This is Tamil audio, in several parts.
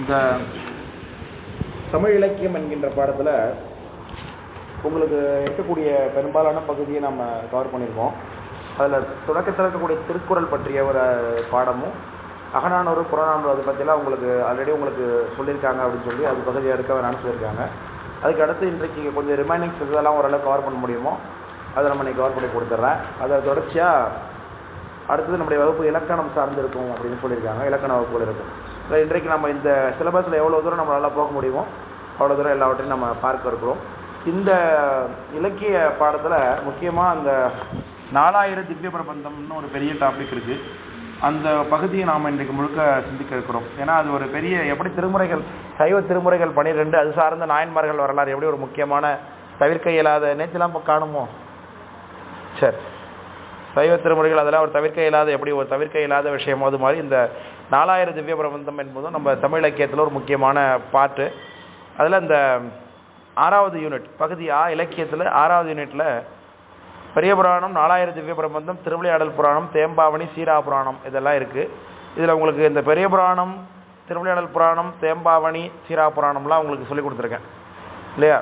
இந்த தமிழ் இலக்கியம் என்கின்ற பாடத்தில் உங்களுக்கு இருக்கக்கூடிய பெரும்பாலான பகுதியை நம்ம கவர் பண்ணியிருக்கோம் அதில் தொடக்கத்தில் இருக்கக்கூடிய திருக்குறள் பற்றிய ஒரு பாடமும் அகநானூறு புறநானூறு அதை பற்றிலாம் உங்களுக்கு ஆல்ரெடி உங்களுக்கு சொல்லியிருக்காங்க அப்படின்னு சொல்லி அது பகுதியாக இருக்க வேணாம்னு சொல்லியிருக்காங்க. அதுக்கு அடுத்து இன்றைக்கு கொஞ்சம் ரிமைனிங்ஸ் இதெல்லாம் ஓரளவு கவர் பண்ண முடியுமோ அதை நம்ம இன்னைக்கு கவர் பண்ணி கொடுத்துட்றேன் அதை தொடர்ச்சியாக அடுத்தது நம்முடைய வகுப்பு இலக்கணம் சார்ந்து இருக்கும் அப்படின்னு சொல்லியிருக்காங்க. இலக்கண வகுப்புகள் இருக்கும். இல்லை இன்றைக்கு நம்ம இந்த சிலபஸில் எவ்வளோ தூரம் நம்மளால் போக முடியுமோ அவ்வளோ தூரம் எல்லாவற்றையும் நம்ம பார்க்க இருக்கிறோம். இந்த இலக்கிய பாடத்தில் முக்கியமாக அந்த நாலாயிரம் திவ்ய பிரபந்தம்னு ஒரு பெரிய டாபிக் இருக்குது அந்த பகுதியை நாம் இன்றைக்கு முழுக்க சிந்திக்க இருக்கிறோம். ஏன்னா அது ஒரு பெரிய எப்படி திருமுறைகள் சைவ திருமுறைகள் பனிரெண்டு அது சார்ந்த நாயன்மார்கள் வரலாறு எப்படி ஒரு முக்கியமான தவிர்க்க இயலாத நேற்றுலாம் காணுமோ? சரி. சைவ திருமுறைகள் அதெல்லாம் ஒரு தவிர்க்க இயலாத எப்படி ஒரு தவிர்க்க இயலாத விஷயம்? அது மாதிரி இந்த நாலாயிரம் திவ்ய பிரபந்தம் என்பதும் நம்ம தமிழ் இலக்கியத்தில் ஒரு முக்கியமான பாட்டு. அதில் இந்த ஆறாவது யூனிட் பகுதி ஆ இலக்கியத்தில் ஆறாவது யூனிட்டில் பெரிய புராணம் நாலாயிரம் திவ்ய பிரபந்தம் திருவிளையாடல் புராணம் தேம்பாவணி சீரா புராணம் இதெல்லாம் இருக்குது இதில் உங்களுக்கு இந்த பெரிய புராணம் திருவிளையாடல் புராணம் தேம்பாவணி சீரா புராணம்லாம் உங்களுக்கு சொல்லி கொடுத்துருக்கேன். இல்லையா?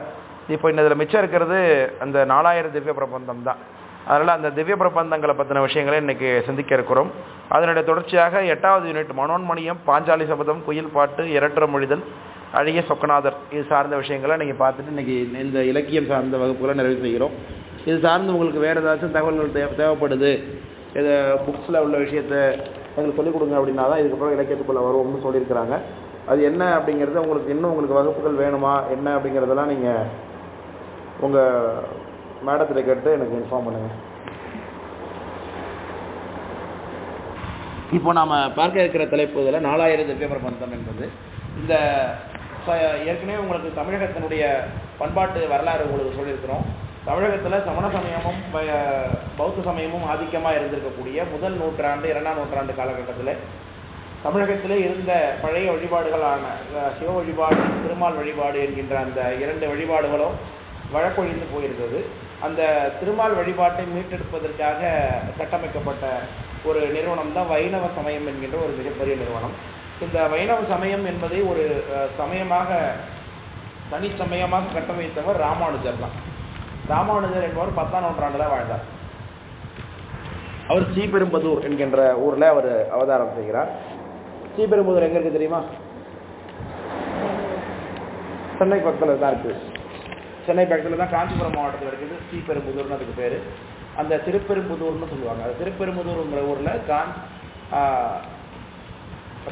இப்போ இந்த இதில் மிச்சம் இருக்கிறது அந்த நாலாயிரம் திவ்ய பிரபந்தம் தான். அதனால் அந்த திவ்ய பிரபந்தங்களை பற்றின விஷயங்களை இன்றைக்கி சிந்திக்க இருக்கிறோம். அதனுடைய தொடர்ச்சியாக எட்டாவது யூனிட் மனோன்மணியம் பாஞ்சாலி சபதம் குயில் பாட்டு இரட்டுற மொழிதல் அழகிய சொக்கநாதர் இது சார்ந்த விஷயங்களை நீங்கள் பார்த்துட்டு இன்றைக்கி இந்த இலக்கியம் சார்ந்த வகுப்புகளை நிறைவு செய்கிறோம். இது சார்ந்து உங்களுக்கு வேறு ஏதாச்சும் தகவல்கள் தேவை தேவைப்படுது இது புக்ஸில் உள்ள விஷயத்த எங்களுக்கு சொல்லிக் கொடுங்க அப்படின்னா தான் இதுக்கப்புறம் இலக்கியத்துக்குள்ளே வருவோம்னு சொல்லியிருக்கிறாங்க. அது என்ன அப்படிங்கிறது உங்களுக்கு இன்னும் உங்களுக்கு வகுப்புகள் வேணுமா என்ன அப்படிங்கிறதெல்லாம் நீங்கள் உங்கள் மேடத்தில் கேட்டு எனக்கு இன்ஃபார்ம் பண்ணுங்கள் இப்போ நாம் பார்க்க இருக்கிற தலைப்பு இதில் நாலாயிரம் திவ்ய பந்தம் என்பது. இந்த ஏற்கனவே உங்களுக்கு தமிழகத்தினுடைய பண்பாட்டு வரலாறு உங்களுக்கு சொல்லியிருக்கிறோம். தமிழகத்தில் சமண சமயமும் ப- பௌத்த சமயமும் ஆதிக்கமாக இருந்திருக்கக்கூடிய முதல் நூற்றாண்டு இரண்டாம் நூற்றாண்டு காலகட்டத்தில் தமிழகத்திலே இருந்த பழைய வழிபாடுகளான சிவ வழிபாடு திருமால் வழிபாடு என்கின்ற அந்த இரண்டு வழிபாடுகளும் வழக்கொழிந்து போயிருந்தது. அந்த திருமால் வழிபாட்டை மீட்டெடுப்பதற்காக கட்டமைக்கப்பட்ட ஒரு நிறுவனம் தான் வைணவ சமயம் என்கின்ற ஒரு மிகப்பெரிய நிறுவனம். இந்த வைணவ சமயம் என்பதை ஒரு சமயமாக தனிச்சமயமாக கட்டமைத்தவர் ராமானுஜர் தான். ராமானுஜர் என்பவர் பத்தாம் நூற்றாண்டுல வாழ்ந்தார். அவர் ஸ்ரீபெரும்புதூர் என்கின்ற ஊர்ல அவர் அவதாரம் செய்கிறார். ஸ்ரீபெரும்புதூர் எங்க இருக்கு தெரியுமா? சென்னை பக்கத்தில் தான் இருக்கு. சென்னை பக்கத்தில் தான் காஞ்சிபுரம் மாவட்டத்தில் இருக்குது. ஸ்ரீபெரும்புதூர்னு அதுக்கு பேர். அந்த திருப்பெரும்புதூர்னு சொல்லுவாங்க. அது திருப்பெரும்புதூருங்கிற ஊரில் கான்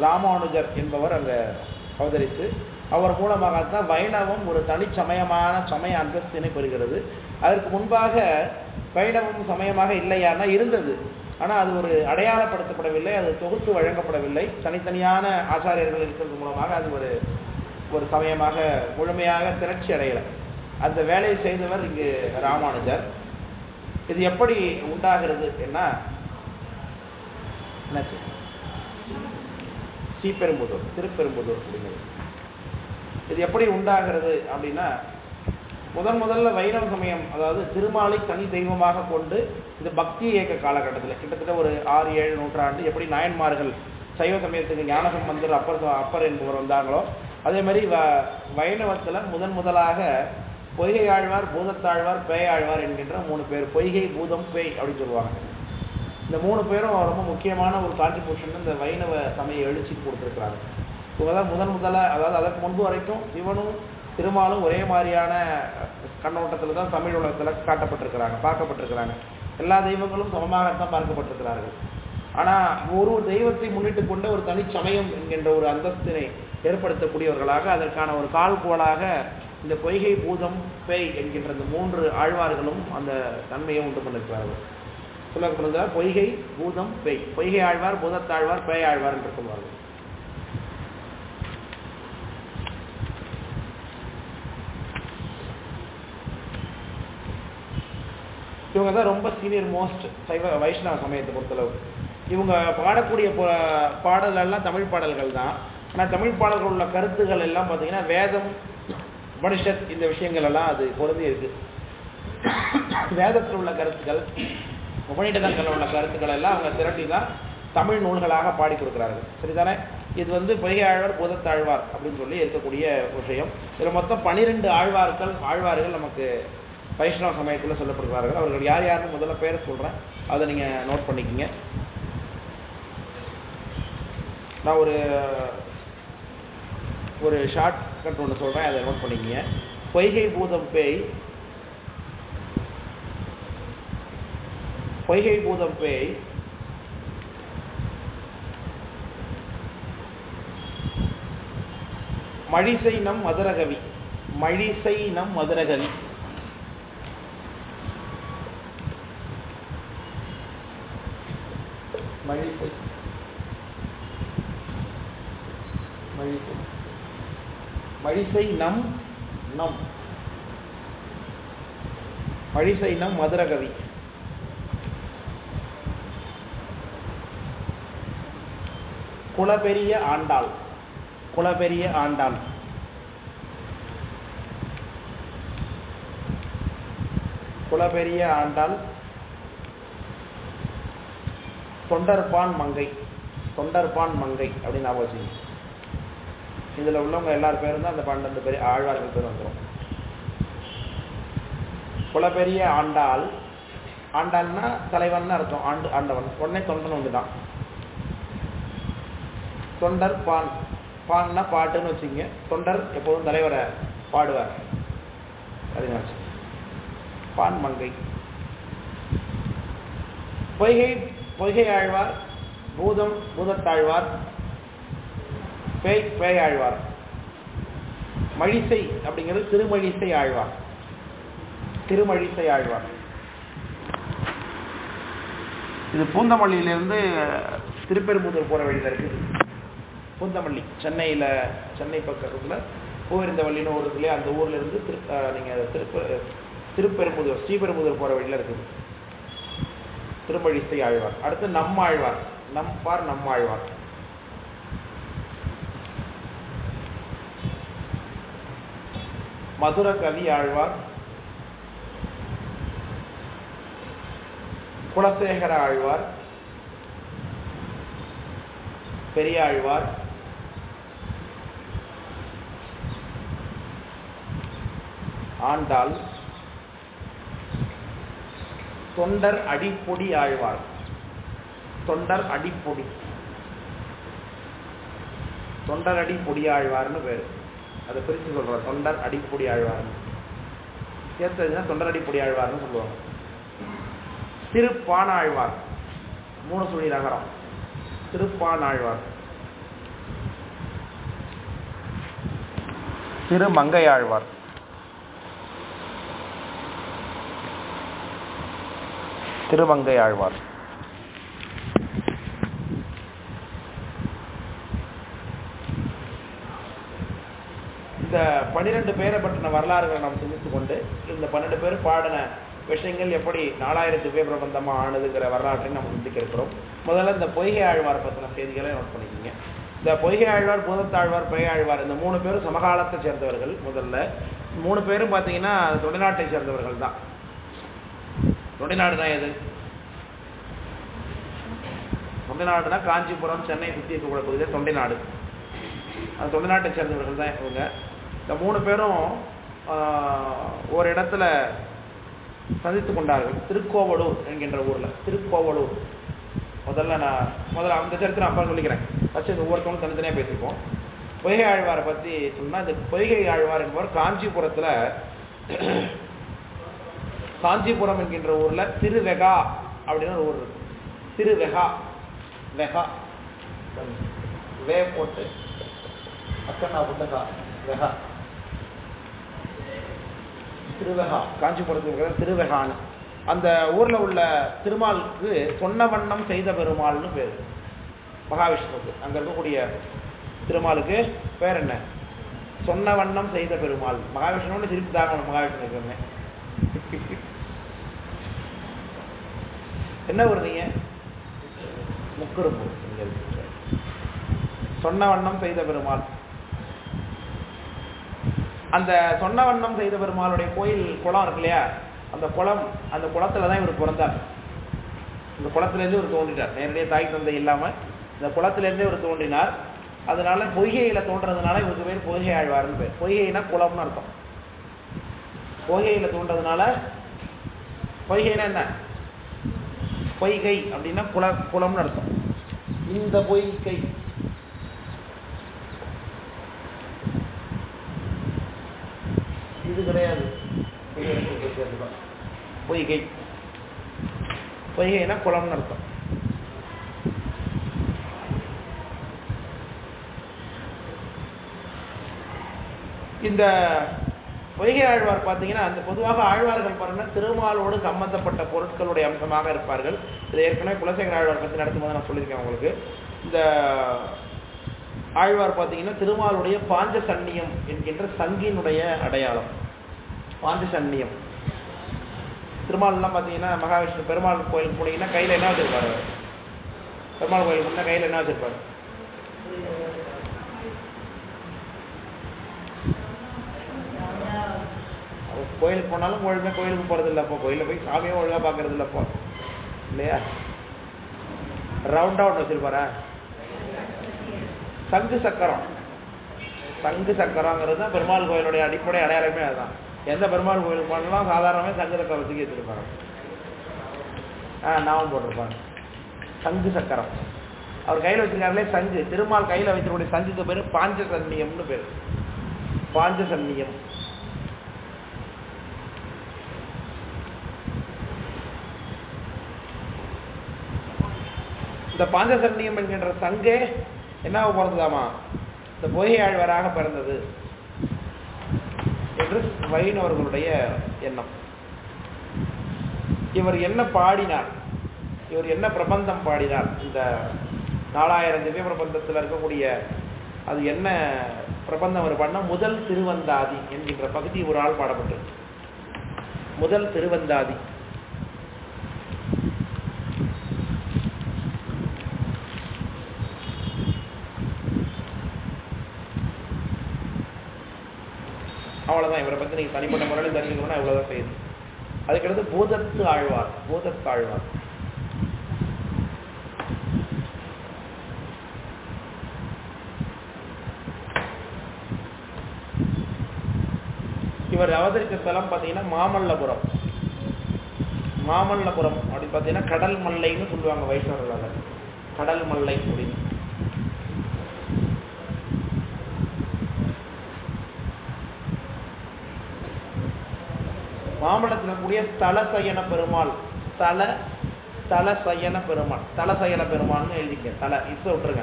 ராமானுஜர் என்பவர் அங்கே அவதரித்து அவர் மூலமாக தான் வைணவம் ஒரு தனிச்சமயமான சமய அந்தஸ்தினை பெறுகிறது. அதற்கு முன்பாக வைணவம் சமயமாக இல்லையானா இருந்தது. ஆனால் அது ஒரு அடையாளப்படுத்தப்படவில்லை அது தொகுத்து வழங்கப்படவில்லை. தனித்தனியான ஆச்சாரியர்கள் இருக்கிறது மூலமாக அது ஒரு ஒரு சமயமாக முழுமையாக திரட்சி அடையலை. அந்த வேலையை செய்தவர் இங்கு ராமானுஜர். இது எப்படி உண்டாகிறது என்ன? சீப்பெரும்புதூர் ஸ்ரீபெரும்புதூர் திருப்பெரும்புதூர் அப்படிங்கிறது. இது எப்படி உண்டாகிறது அப்படின்னா முதன் முதல்ல வைணவ சமயம் அதாவது திருமாலை தனி தெய்வமாக கொண்டு இந்த பக்தி இயக்க காலகட்டத்தில் கிட்டத்தட்ட ஒரு ஆறு ஏழு நூற்றாண்டு எப்படி நாயன்மார்கள் சைவ சமயத்துக்கு ஞானசம்பந்தர் அப்பர் அப்பர் என்பவர் வந்தாங்களோ அதே மாதிரி வ வைணவத்தில் முதன் முதலாக பொய்கை ஆழ்வார் பூதத்தாழ்வார் பேயாழ்வார் என்கின்ற மூணு பேர். பொய்கை பூதம் பேய் அப்படின்னு சொல்லுவாங்க. இந்த மூணு பேரும் ரொம்ப முக்கியமான ஒரு கான்ட்ரிபியூஷன் இந்த வைணவ சமய எழுச்சிக்கு கொடுத்துருக்குறாங்க. இவங்க தான் முதன் முதலாக அதாவது அதற்கு முன்பு வரைக்கும் சிவனும் திருமாலும் ஒரே மாதிரியான கண்ணோட்டத்தில் தான் தமிழ் உலகத்தில் காட்டப்பட்டிருக்கிறாங்க பார்க்கப்பட்டிருக்கிறாங்க. எல்லா தெய்வங்களும் சமமாகத்தான் பார்க்கப்பட்டிருக்கிறார்கள். ஆனால் ஒரு தெய்வத்தை முன்னிட்டு கொண்ட ஒரு தனிச்சமயம் என்கின்ற ஒரு அந்தஸ்தினை ஏற்படுத்தக்கூடியவர்களாக அதற்கான ஒரு கால்கோளாக இந்த பொய்கை பூதம் பேய் என்கின்ற இந்த மூன்று ஆழ்வார்களும் அந்த தன்மையை உண்டு பண்ணிருக்கிறார்கள். சொல்லப்படுதா பொய்கை பூதம் பேய். பொய்கை ஆழ்வார் பூதத்தாழ்வார் பேய் ஆழ்வார் என்று சொல்வார்கள். இவங்க தான் ரொம்ப சீனியர் மோஸ்ட் சைவ வைஷ்ணவ சமயத்தை பொறுத்தளவு. இவங்க பாடக்கூடிய பா- எல்லாம் தமிழ் பாடல்கள் தான் ஆனால் தமிழ் பாடல்கள் உள்ள கருத்துக்கள் எல்லாம் பார்த்தீங்கன்னா வேதம் உபனிஷத் இந்த விஷயங்கள் எல்லாம் அது பொருந்தி இருக்கு. வேதத்தில் உள்ள கருத்துக்கள் உபநிடதங்களில் உள்ள கருத்துக்கள் எல்லாம் அவங்க திரட்டி தான் தமிழ் நூல்களாக பாடி கொடுக்கிறார்கள். சரிதானே? இது வந்து பொய்கை ஆழ்வார் பூதத்தாழ்வார் அப்படின்னு சொல்லி இருக்கக்கூடிய விஷயம். இதில் மொத்தம் பனிரெண்டு ஆழ்வார்கள் ஆழ்வார்கள் நமக்கு வைஷ்ணவ சமயத்தில் சொல்லப்படுகிறார்கள் அவர்கள் யார் யாருன்னு முதல்ல பேரை சொல்கிறேன் அதை நீங்கள் நோட் பண்ணிக்கங்க. நான் ஒரு ஒரு ஷார்ட் கட் ஒன்று சொல்கிறேன் அதை நோட் பண்ணிக்கிங்க. பொய்கை பூதம் பேய். பொய்கை பூதம் பேய். மழிசை நம் மதுரகவி. மழிசை நம் மதுரகவி. மழிசை. மழிசை. மழிசை நம் நம். மழிசை நம் மதுரகவி. குலபெரிய ஆண்டாள். குலபெரிய ஆண்டாள். குலபெரிய ஆண்டாள். தொண்டர்பான் மங்கை. தொண்டர்பான் மங்கை அப்படின்னு ஞாபகம் இதில் உள்ளவங்க எல்லார் பேரும் தான் அந்த பன்னெண்டு பேர் ஆழ்வார்கள் பேர் வந்துடும் குலபெரிய ஆண்டாள். ஆண்டாள்னா தலைவன் அர்த்தம். ஆண்டு ஆண்டவன். உடனே தொண்டன் ஒன்று தொண்டர் பான். பான்னா பாட்டுன்னு வச்சுங்க தொண்டர் எப்போதும் தலைவரை பாடுவார். அப்படின்னு பான் மங்கை. பொய்கை பொய்கை ஆழ்வார். பூதம் பூதத்தாழ்வார். பேய் பேய் ஆழ்வார். மழிசை அப்படிங்கிறது திருமழிசை ஆழ்வார். திருமழிசை ஆழ்வார். இது பூந்தமல்லியிலிருந்து திருப்பெரும்புதூர் போகிற வழியில் இருக்குது பூந்தமல்லி சென்னையில் சென்னை பக்கத்தில் பூவிருந்தவல்லின்னு ஒரு இருக்குல்லையா அந்த ஊர்ல இருந்து திரு நீங்கள் திருப்ப திருப்பெரும்புதூர் ஸ்ரீபெரும்புதூர் போகிற வழியில் இருக்குது திருமழிசை ஆழ்வார். அடுத்து நம்மாழ்வார் நம்பார் நம்மாழ்வார் மதுர கவி ஆழ்வார் குலசேகர ஆழ்வார் பெரியாழ்வார் ஆண்டாள் தொண்டர் அடிப்பொடி ஆழ்வார். தொண்டர் அடிப்பொடி. தொண்டர் அடி பொடி ஆழ்வார்னு பேரு. அதை பிரித்து சொல்றார். தொண்டர் அடிப்பொடி ஆழ்வார்னு சேர்த்ததுன்னா தொண்டர் அடிப்பொடி ஆழ்வார்னு சொல்லுவாங்க. திருப்பானாழ்வார் மூணு சுழி நகரம். திருப்பானாழ்வார் திருமங்கையாழ்வார் திருமங்கையாழ்வார் இந்த பன்னிரெண்டு பேரை பற்றின வரலாறுகளை நாம் சிந்தித்து கொண்டு இந்த பன்னெண்டு பேர் பாடின விஷயங்கள் எப்படி நாலாயிரத்து பேர் பிரபந்தமா ஆனதுங்கிற வரலாற்றை நம்ம சிந்திக்க இருக்கிறோம். முதல்ல இந்த பொய்கை ஆழ்வார் பற்றின செய்திகளை நோட் பண்ணிக்கோங்க. இந்த பொய்கை ஆழ்வார் பூதத்தாழ்வார் பொய்கை ஆழ்வார் இந்த மூணு பேரும் சமகாலத்தை சேர்ந்தவர்கள் முதல்ல. மூணு பேரும் பார்த்தீங்கன்னா தொழில்நாட்டை சேர்ந்தவர்கள் தான். தொழில்நாடு தான் எது? தொண்டைநாடுனா காஞ்சிபுரம் சென்னை சுற்றி இருக்கக்கூடிய பகுதியில் தொண்டைநாடு. அந்த தொண்டைநாட்டை சேர்ந்தவர்கள் தான் இவங்க. இந்த மூணு பேரும் ஒரு இடத்துல சந்தித்து கொண்டார்கள். திருக்கோவலூர் என்கின்ற ஊரில். திருக்கோவலூர். முதல்ல நான் முதல்ல அந்த சரித்திரம் அப்பா சொல்லிக்கிறேன். ஃபஸ்ட்டு இந்த ஒவ்வொருத்தவங்களும் தனித்தனியாக பேசியிருக்கோம் பொய்கை ஆழ்வாரை பற்றி சொன்னால் இந்த பொய்கை ஆழ்வார் என்பவர் காஞ்சிபுரத்தில் காஞ்சிபுரம் என்கின்ற ஊரில் திருவெகா அப்படின்னு ஒரு ஊர் இருக்கு. திருவெகா. வெகா. வே போட்டு அக்கண்ணா புத்தகா. வெகா. திருவெகா காஞ்சிபுரத்தில் இருக்கிற திருவெகான்னு. அந்த ஊரில் உள்ள திருமாலுக்கு சொன்ன வண்ணம் செய்த பெருமாள்னு பேர். மகாவிஷ்ணுக்கு அங்கே இருக்கக்கூடிய திருமாலுக்கு பேர் என்ன? சொன்ன வண்ணம் செய்த பெருமாள். மகாவிஷ்ணுன்னு திருப்பி தாக்கணும் மகாவிஷ்ணுக்கு என்ன ஊர் நீங்க? முக்குறும்பூர் சொன்ன வண்ணம் செய்த பெருமாள். அந்த சொன்ன வண்ணம் செய்த பெருமாளுடைய கோயில் குளம் இருக்கு இல்லையா? அந்த குளம் அந்த குளத்துல தான் இவர் பிறந்தார். இந்த குளத்திலேருந்து இவர் தோன்றினார். நேரடியாக தாய் தந்தை இல்லாமல் இந்த குளத்திலேருந்தே இவர் தோன்றினார். அதனால பொய்கையில தோன்றதுனால இவருக்கு பேர் பொய்கை ஆழ்வார்னு பேர். பொய்கைனா குளம்னு அர்த்தம். பொய்கையில தோன்றதுனால பொய்கைனா என்ன? பொய்கை அப்படின்னா குள குளம்னு அர்த்தம். இந்த பொய்கை. இது கிடையாது. பொய்கை பொய்கைனா குளம்னு அர்த்தம். இந்த பொய்கை ஆழ்வார் பார்த்தீங்கன்னா அந்த பொதுவாக ஆழ்வார்கள் பாருங்க திருமாலோடு சம்பந்தப்பட்ட பொருட்களுடைய அம்சமாக இருப்பார்கள். இது ஏற்கனவே குலசேகர ஆழ்வார் பற்றி நடத்தும்போது நான் சொல்லியிருக்கேன் உங்களுக்கு. இந்த ஆழ்வார் பார்த்தீங்கன்னா திருமாலுடைய பாஞ்ச சன்னியம் என்கின்ற சங்கினுடைய அடையாளம். பாஞ்ச சன்னியம் திருமால்லாம் பார்த்தீங்கன்னா மகாவிஷ்ணு பெருமாள் கோயிலுக்கு போனீங்கன்னா கையில் என்ன வச்சிருப்பாரு? பெருமாள் கோயிலுக்கு முன்னா கையில் என்ன வச்சிருப்பாரு? அவர் கோயிலுக்கு போனாலும் ஒழுங்காக கோயிலுக்கு போகிறது இல்லைப்போ கோயிலில் போய் சாமியும் ஒழுங்காக பார்க்கறது இல்லைப்போ இல்லையா? ரவுண்டாக ஒன்று வச்சிருப்பாரா? சங்கு சக்கரம். சங்கு சக்கரங்கிறது தான் பெருமாள் கோயிலுடைய அடிப்படை அடையாளமே அதுதான். எந்த பெருமாள் கோயிலுக்கு போனாலும் சாதாரணமே சங்கு சக்கரம் தூக்கி ஆ நாவும் போட்டிருப்பாங்க. சங்கு சக்கரம். அவர் கையில் வச்சிருக்காருலே சங்கு. திருமால் கையில் வைத்திருக்கக்கூடிய சங்குக்கு பேர் பாஞ்ச சன்னியம்னு பேர். பாஞ்ச சன்னியம் இந்த பாஞ்சசன்னியம் என்கின்ற சங்கே என்ன பிறந்ததாமா? இந்த பொய்கை பிறந்தது. என்று வைணவர்களுடைய எண்ணம். இவர் என்ன பாடினார்? இவர் என்ன பிரபந்தம் பாடினார்? இந்த நாலாயிரம் திவ்ய பிரபந்தத்தில் இருக்கக்கூடிய அது என்ன பிரபந்தம் அவர் பண்ண முதல் திருவந்தாதி என்கின்ற பகுதி ஒரு ஆள் பாடப்பட்டது முதல் திருவந்தாதி. அவ்வளவுதான். இவரை பத்தி நீங்க தனிப்பட்ட முறையில் தெரிஞ்சுக்கணும்னா இவ்வளவுதான் செய்யுது. அதுக்கடுத்து பூதத்து ஆழ்வார். பூதத்து ஆழ்வார். இவர் அவதரித்த ஸ்தலம் பார்த்தீங்கன்னா மாமல்லபுரம். மாமல்லபுரம் அப்படின்னு பார்த்தீங்கன்னா கடல் மல்லைன்னு சொல்லுவாங்க வைஷ்ணவர்கள் கடல் மல்லை அப்படின்னு. மாம்பழத்தில் கூடிய தலசயன பெருமாள். தல தலசயன சயன பெருமாள். தலசயன பெருமாள்னு எழுதிக்க. தலை இசை விட்டுருங்க.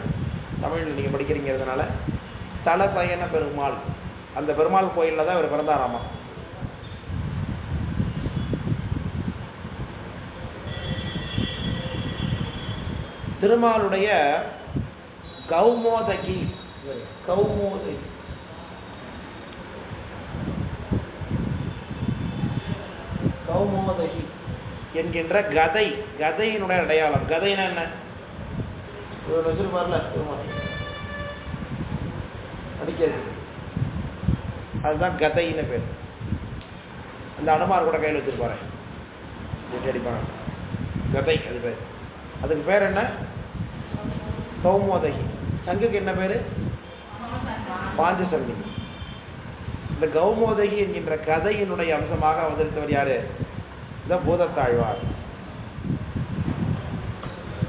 தமிழில் நீங்கள் படிக்கிறீங்கிறதுனால. தலசயன சயன பெருமாள். அந்த பெருமாள் கோயிலில் தான் இவர் பிறந்தாராமா? திருமாலுடைய கௌமோதகி. கௌமோதகி. கௌமோதகி என்கின்ற கதை கதையினுடைய அடையாளம். கதைனா என்ன? வச்சிருப்பார்ல அடிக்கிறது அதுதான் கதைன்னு பேர். அந்த அனுமார் கூட கையில் வச்சிருப்பாரு. அடிப்பாங்க. கதை அது பேர். அதுக்கு பேர் என்ன? கௌமோதகி சங்குக்கு என்ன பேரு? பாஞ்சசங்கி இந்த கௌமோதகி என்கின்ற கதையினுடைய அம்சமாக அவதரித்தவர் யாரு? இந்த பூதத்தாழ்வார்.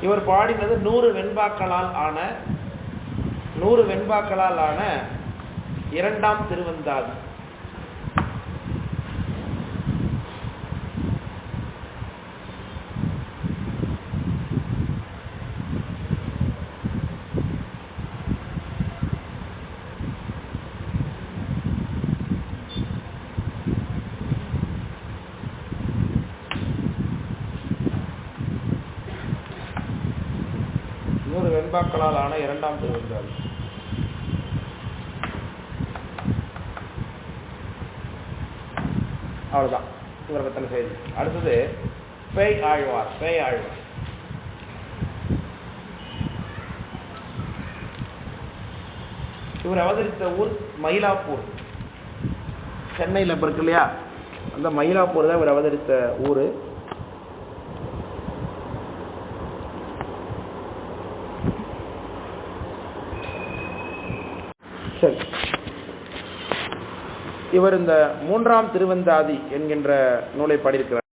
இவர் பாடினது நூறு வெண்பாக்களால் ஆன நூறு வெண்பாக்களால் ஆன இரண்டாம் திருவந்தாதி நூறு வெண்பாக்களால் ஆன இரண்டாம் திருவந்தாதி அவ்வளவுதான். இவரை பத்தின செய்தி. அடுத்தது பேய் ஆழ்வார் பேய் ஆழ்வார். இவர் அவதரித்த ஊர் மயிலாப்பூர். சென்னையில் இப்போ இருக்கு இல்லையா? அந்த மயிலாப்பூர் தான் இவர் அவதரித்த ஊர் சரி இவர் இந்த மூன்றாம் திருவந்தாதி என்கின்ற நூலை பாடியிருக்கிறார்.